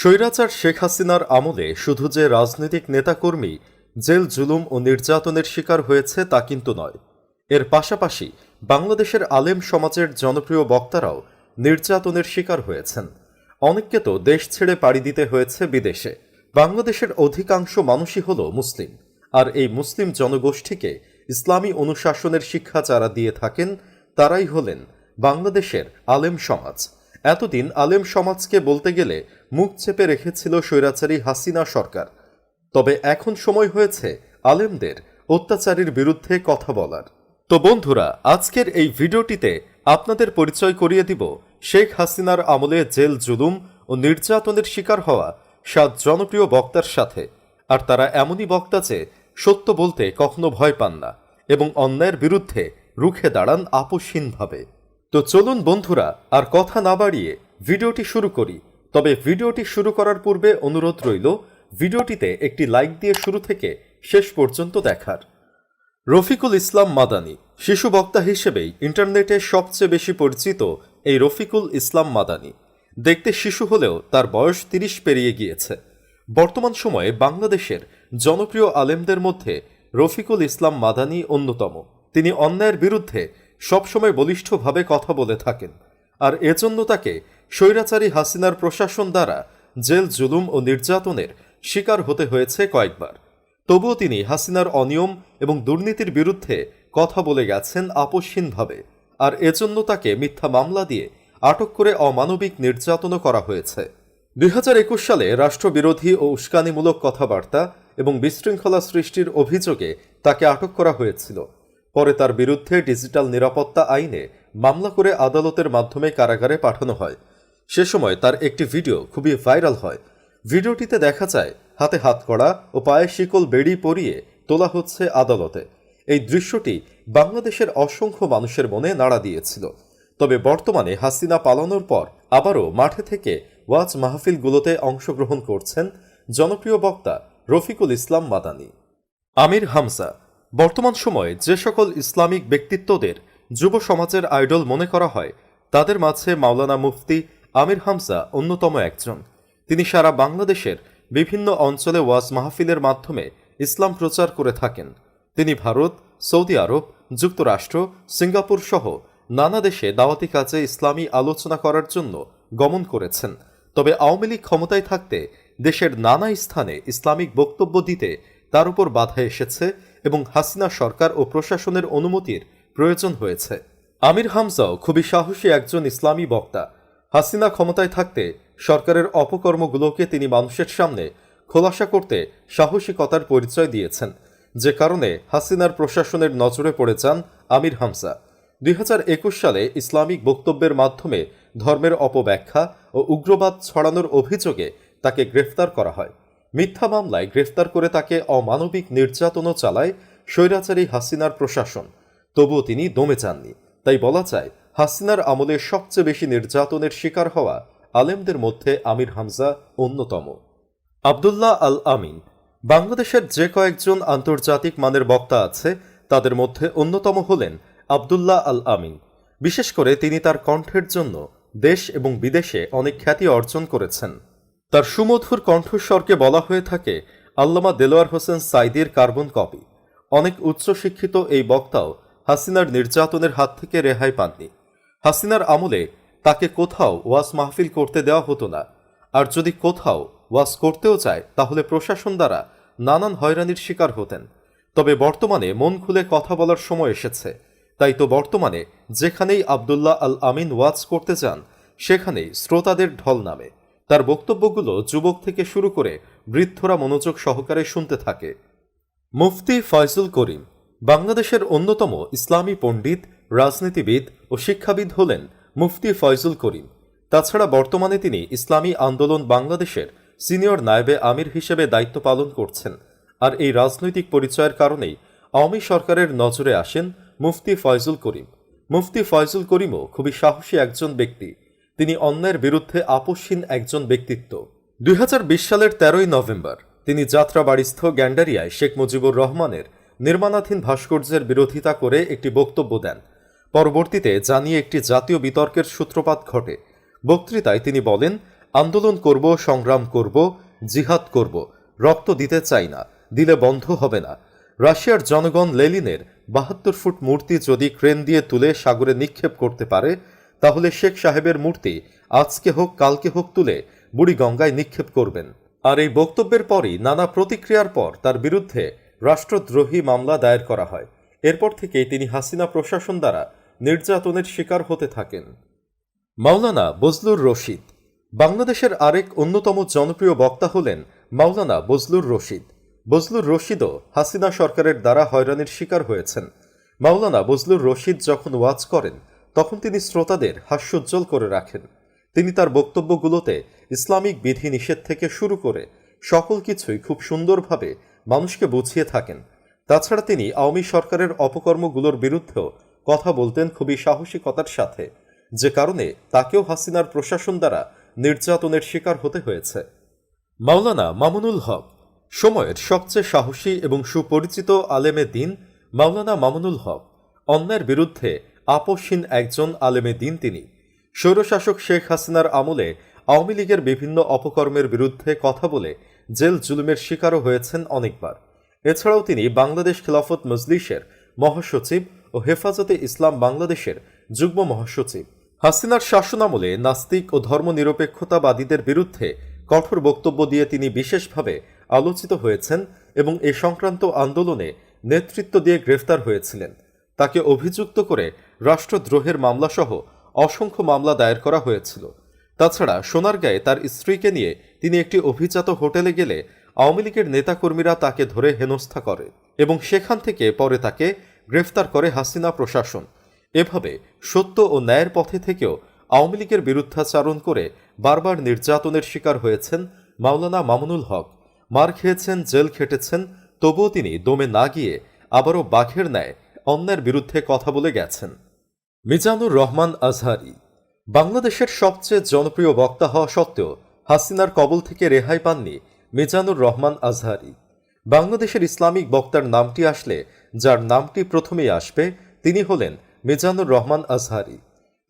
স্বৈরাচার শেখ হাসিনার আমলে শুধু যে রাজনৈতিক নেতাকর্মী জেল জুলুম ও নির্যাতনের শিকার হয়েছে তা কিন্তু নয়। এর পাশাপাশি বাংলাদেশের আলেম সমাজের জনপ্রিয় বক্তারাও নির্যাতনের শিকার হয়েছেন। অনেককে তো দেশ ছেড়ে পাড়ি দিতে হয়েছে বিদেশে। বাংলাদেশের অধিকাংশ মানুষই হল মুসলিম। আর এই মুসলিম জনগোষ্ঠীকে ইসলামী অনুশাসনের শিক্ষা যারা দিয়ে থাকেন, তারাই হলেন বাংলাদেশের আলেম সমাজ। এতদিন আলেম সমাজকে বলতে গেলে মুখ চেপে রেখেছিল স্বৈরাচারী হাসিনা সরকার। তবে এখন সময় হয়েছে আলেমদের অত্যাচারীর বিরুদ্ধে কথা বলার। তো বন্ধুরা, আজকের এই ভিডিওটিতে আপনাদের পরিচয় করিয়ে দিব শেখ হাসিনার আমলে জেল জুলুম ও নির্যাতনের শিকার হওয়া সাত জনপ্রিয় বক্তার সাথে। আর তারা এমনই বক্তা যে সত্য বলতে কখনো ভয় পান না এবং অন্যায়ের বিরুদ্ধে রুখে দাঁড়ান আপোষহীনভাবে। তো চলুন বন্ধুরা, আর কথা না বাড়িয়ে ভিডিওটি শুরু করি। তবে ভিডিওটি শুরু করার পূর্বে অনুরোধ রইল, ভিডিওটিতে একটি লাইক দিয়ে শুরু থেকে শেষ পর্যন্ত দেখার। রফিকুল ইসলাম মাদানি, শিশু বক্তা হিসেবেই ইন্টারনেটে সবচেয়ে বেশি পরিচিত এই রফিকুল ইসলাম মাদানি। দেখতে শিশু হলেও তার বয়স তিরিশ পেরিয়ে গিয়েছে। বর্তমান সময়ে বাংলাদেশের জনপ্রিয় আলেমদের মধ্যে রফিকুল ইসলাম মাদানি অন্যতম। তিনি অন্যায়ের বিরুদ্ধে সবসময় বলিষ্ঠভাবে কথা বলে থাকেন, আর এজন্য তাকে স্বৈরাচারী হাসিনার প্রশাসন দ্বারা জেল জুলুম ও নির্যাতনের শিকার হতে হয়েছে কয়েকবার। তবুও তিনি হাসিনার অনিয়ম এবং দুর্নীতির বিরুদ্ধে কথা বলে গেছেন আপোষহীনভাবে, আর এজন্য তাকে মিথ্যা মামলা দিয়ে আটক করে অমানবিক নির্যাতনও করা হয়েছে। দুই হাজার একুশ সালে রাষ্ট্রবিরোধী ও উস্কানিমূলক কথাবার্তা এবং বিশৃঙ্খলা সৃষ্টির অভিযোগে তাকে আটক করা হয়েছিল। পরে তার বিরুদ্ধে ডিজিটাল নিরাপত্তা আইনে মামলা করে আদালতের মাধ্যমে কারাগারে পাঠানো হয়। সে সময় তার একটি ভিডিও খুবই ভাইরাল হয়। ভিডিওটিতে দেখা যায়, হাতে হাত করা ও পায়ে শিকল বেড়ি পরিয়ে তোলা হচ্ছে আদালতে। এই দৃশ্যটি বাংলাদেশের অসংখ্য মানুষের মনে নাড়া দিয়েছিল। তবে বর্তমানে হাসিনা পালানোর পর আবারও মাঠে থেকে ওয়াজ মাহফিলগুলোতে অংশগ্রহণ করছেন জনপ্রিয় বক্তা রফিকুল ইসলাম মাদানি। আমির হামজা বর্তমান সময়ে যে সকল ইসলামিক ব্যক্তিত্বদের যুব সমাজের আইডল মনে করা হয়, তাদের মাঝে মাওলানা মুফতি আমির হামজা অন্যতম একজন। তিনি সারা বাংলাদেশের বিভিন্ন অঞ্চলে ওয়াজ মাহফিলের মাধ্যমে ইসলাম প্রচার করে থাকেন। তিনি ভারত, সৌদি আরব, যুক্তরাষ্ট্র, সিঙ্গাপুর সহ নানা দেশে দাওয়াতি কাজে ইসলামী আলোচনা করার জন্য গমন করেছেন। তবে আওয়ামী লীগ ক্ষমতায় থাকতে দেশের নানা স্থানে ইসলামিক বক্তব্য দিতে তার উপর বাধা এসেছে এবং হাসিনা সরকার ও প্রশাসনের অনুমতির প্রয়োজন হয়েছে। আমির হামজাও খুবই সাহসী একজন ইসলামী বক্তা। হাসিনা ক্ষমতায় থাকতে সরকারের অপকর্মগুলোকে তিনি মানুষের সামনে খোলাসা করতে সাহসিকতার পরিচয় দিয়েছেন। যে কারণে হাসিনার প্রশাসনের নজরে পড়ে যান আমির হামজা। দুই হাজার একুশ সালে ইসলামিক বক্তব্যের মাধ্যমে ধর্মের অপব্যাখ্যা ও উগ্রবাদ ছড়ানোর অভিযোগে তাকে গ্রেফতার করা হয়। মিথ্যা মামলায় গ্রেফতার করে তাকে অমানবিক নির্যাতনও চালায় স্বৈরাচারী হাসিনার প্রশাসন। তবুও তিনি দমে যাননি তাই বলা যায়, হাসিনার আমলে সবচেয়ে বেশি নির্যাতনের শিকার হওয়া আলেমদের মধ্যে আমির হামজা অন্যতম। আবদুল্লাহ আল আমিন বাংলাদেশের যে কয়েকজন আন্তর্জাতিক মানের বক্তা আছে, তাদের মধ্যে অন্যতম হলেন আবদুল্লাহ আল আমিন। বিশেষ করে তিনি তার কণ্ঠের জন্য দেশ এবং বিদেশে অনেক খ্যাতি অর্জন করেছেন। তার সুমধুর কণ্ঠস্বরকে বলা হয়ে থাকে, আল্লামা দেলোয়ার হোসেন সাইদির কার্বন কপি। অনেক উচ্চশিক্ষিত এই বক্তাও হাসিনার নির্যাতনের হাত থেকে রেহাই পাননি। হাসিনার আমলে তাকে কোথাও ওয়াজ মাহফিল করতে দেওয়া হতো না। আর যদি কোথাও ওয়াজ করতেও চায়, তাহলে প্রশাসন দ্বারা নানান হয়রানির শিকার হতেন। তবে বর্তমানে মন খুলে কথা বলার সময় এসেছে। তাই তো বর্তমানে যেখানেই আবদুল্লাহ আল আমিন ওয়াজ করতে যান, সেখানেই শ্রোতাদের ঢল নামে। তার বক্তব্যগুলো যুবক থেকে শুরু করে বৃদ্ধরা মনোযোগ সহকারে শুনতে থাকে। মুফতি ফয়জুল করিম বাংলাদেশের অন্যতম ইসলামী পণ্ডিত, রাজনীতিবিদ ও শিক্ষাবিদ হলেন মুফতি ফয়জুল করিম। তাছাড়া বর্তমানে তিনি ইসলামী আন্দোলন বাংলাদেশের সিনিয়র নায়েবে আমির হিসেবে দায়িত্ব পালন করছেন। আর এই রাজনৈতিক পরিচয়ের কারণেই আওয়ামী সরকারের নজরে আসেন মুফতি ফয়জুল করিম। মুফতি ফয়জুল করিমও খুবই সাহসী একজন ব্যক্তি। তিনি অন্যায়ের বিরুদ্ধে আপোষহীন একজন ব্যক্তিত্ব। দুই হাজার বিশ সালের তেরোই নভেম্বর তিনি যাত্রাবাড়িস্থ গ্যান্ডারিয়ায় শেখ মুজিবুর রহমানের নির্মাণাধীন ভাস্কর্যের বিরোধিতা করে একটি বক্তব্য দেন। পরবর্তীতে জানিয়ে একটি জাতীয় বিতর্কের সূত্রপাত ঘটে। বক্তৃতায় তিনি বলেন, আন্দোলন করব, সংগ্রাম করব, জিহাদ করব, রক্ত দিতে চাই না, দিলে বন্ধ হবে না। রাশিয়ার জনগণ লেলিনের বাহাত্তর ফুট মূর্তি যদি ক্রেন দিয়ে তুলে সাগরে নিক্ষেপ করতে পারে তাহলে শেখ সাহেবের মূর্তি আজকে হোক, কালকে হোক তুলে বুড়ি গঙ্গায় নিক্ষেপ করবেন। আর এই বক্তব্যের পরই নানা প্রতিক্রিয়ার পর তার বিরুদ্ধে রাষ্ট্রদ্রোহী মামলা দায়ের করা হয়। এরপর থেকেই তিনি হাসিনা প্রশাসন দ্বারা নির্যাতনের শিকার হতে থাকেন। মাওলানা বজলুর রশিদ। বাংলাদেশের আরেক অন্যতম জনপ্রিয় বক্তা হলেন মাওলানা বজলুর রশিদ। বজলুর রশিদও হাসিনা সরকারের দ্বারা হয়রানির শিকার হয়েছেন। মাওলানা বজলুর রশিদ যখন ওয়াজ করেন তখন তিনি শ্রোতাদের হাস্যোজ্জ্বল করে রাখেন। তিনি তার বক্তব্যগুলোতে ইসলামিক বিধি নিষেধ থেকে শুরু করে সকল কিছুই খুব সুন্দরভাবে মানুষকে বুঝিয়ে থাকেন। তাছাড়া তিনি আওয়ামী সরকারের অপকর্মগুলোর বিরুদ্ধেও কথা বলতেন খুবই সাহসিকতার সাথে, যে কারণে তাকেও হাসিনার প্রশাসন দ্বারা নির্যাতনের শিকার হতে হয়েছে। মাওলানা মামুনুল হক, সময়ের সবচেয়ে সাহসী এবং সুপরিচিত আলেমে দিন মাওলানা মামুনুল হক, অন্যায়ের বিরুদ্ধে আপোষহীন একজন আলেমে দিন তিনি। স্বৈরশাসক শেখ হাসিনার আমলে আওয়ামী লীগের বিভিন্ন অপকর্মের বিরুদ্ধে কথা বলে জেল জুলুমের শিকারও হয়েছেন অনেকবার। এছাড়াও তিনি বাংলাদেশ খিলাফত মজলিসের মহাসচিব ও হেফাজতে ইসলাম বাংলাদেশের যুগ্ম মহাসচিব। হাসিনার শাসনামলে নাস্তিক ও ধর্মনিরপেক্ষতাবাদীদের বিরুদ্ধে কঠোর বক্তব্য দিয়ে তিনি বিশেষভাবে আলোচিত হয়েছেন এবং এ সংক্রান্ত আন্দোলনে নেতৃত্ব দিয়ে গ্রেফতার হয়েছিলেন। তাকে অভিযুক্ত করে রাষ্ট্রদ্রোহের মামলাসহ অসংখ্য মামলা দায়ের করা হয়েছিল। তাছাড়া সোনারগাঁয়ে তার স্ত্রীকে নিয়ে তিনি একটি অভিজাত হোটেলে গেলে আওয়ামী লীগের নেতাকর্মীরা তাকে ধরে হেনস্থা করে এবং সেখান থেকে পরে তাকে গ্রেফতার করে হাসিনা প্রশাসন। এভাবে সত্য ও ন্যায়ের পথে থেকেও আওয়ামী লীগের বিরুদ্ধাচারণ করে বারবার নির্যাতনের শিকার হয়েছেন মাওলানা মামুনুল হক। মার খেয়েছেন, জেল খেটেছেন, তবুও তিনি দমে না গিয়ে আবারও বাঘের ন্যায় অন্যের বিরুদ্ধে কথা বলে গেছেন। মিজানুর রহমান আজহারি, বাংলাদেশের সবচেয়ে জনপ্রিয় বক্তা হওয়া সত্ত্বেও হাসিনার কবল থেকে রেহাই পাননি মিজানুর রহমান আজহারি। বাংলাদেশের ইসলামিক বক্তার নামটি আসলে, যার নামটি প্রথমেই আসবে, তিনি হলেন মিজানুর রহমান আজহারি।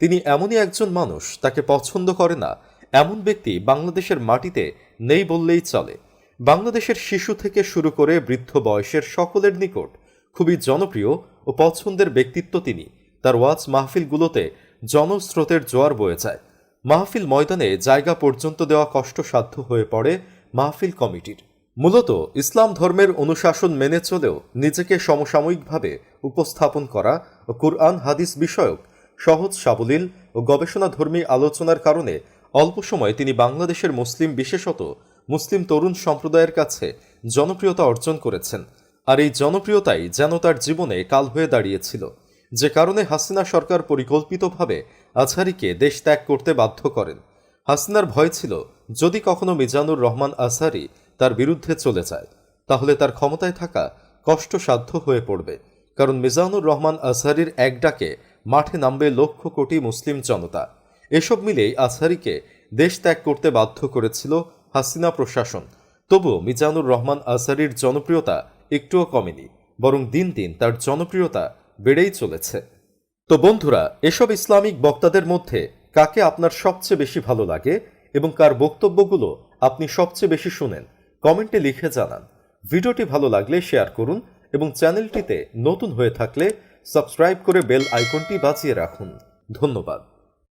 তিনি এমনই একজন মানুষ, তাকে পছন্দ করে না, এমন ব্যক্তি বাংলাদেশের মাটিতে নেই বললেই চলে। বাংলাদেশের শিশু থেকে শুরু করে বৃদ্ধ বয়সের সকলের নিকট খুবই জনপ্রিয় ও পছন্দের ব্যক্তিত্ব তিনি। তার ওয়াজ মাহফিলগুলোতে জনস্রোতের জোয়ার বয়ে যায়। মাহফিল ময়দানে জায়গা পর্যন্ত দেওয়া কষ্টসাধ্য হয়ে পড়ে মাহফিল কমিটির। মূলত ইসলাম ধর্মের অনুশাসন মেনে চলেও নিজেকে সমসাময়িকভাবে উপস্থাপন করা ও কুরআন, হাদিস বিষয়ক সহজ, সাবলীল ও গবেষণাধর্মী আলোচনার কারণে অল্প সময়ে তিনি বাংলাদেশের মুসলিম বিশেষত মুসলিম তরুণ সম্প্রদায়ের কাছে জনপ্রিয়তা অর্জন করেছেন। আর এই জনপ্রিয়তাই যেন তার জীবনে কাল হয়ে দাঁড়িয়েছিল। যে কারণে হাসিনা সরকার পরিকল্পিতভাবে আজহারিকে দেশ ত্যাগ করতে বাধ্য করেন। হাসিনার ভয় ছিল, যদি কখনো মিজানুর রহমান আজহারি তার বিরুদ্ধে চলে যায়, তাহলে তার ক্ষমতায় থাকা কষ্টসাধ্য হয়ে পড়বে। কারণ মিজানুর রহমান আজহারির এক ডাকে মাঠে নামবে লক্ষ কোটি মুসলিম জনতা। এসব মিলেই আজহারিকে দেশ ত্যাগ করতে বাধ্য করেছিল হাসিনা প্রশাসন। তবুও মিজানুর রহমান আজহারির জনপ্রিয়তা একটুও কমেনি, বরং দিন দিন তার জনপ্রিয়তা বেড়েই চলেছে। তো বন্ধুরা, এসব ইসলামিক বক্তাদের মধ্যে কাকে আপনার সবচেয়ে বেশি ভালো লাগে এবং কার বক্তব্যগুলো আপনি সবচেয়ে বেশি শুনেন, কমেন্টে লিখে জানান। ভিডিওটি ভালো লাগলে শেয়ার করুন এবং চ্যানেলটিতে নতুন হয়ে থাকলে সাবস্ক্রাইব করে বেল আইকনটি বাঁচিয়ে রাখুন। ধন্যবাদ।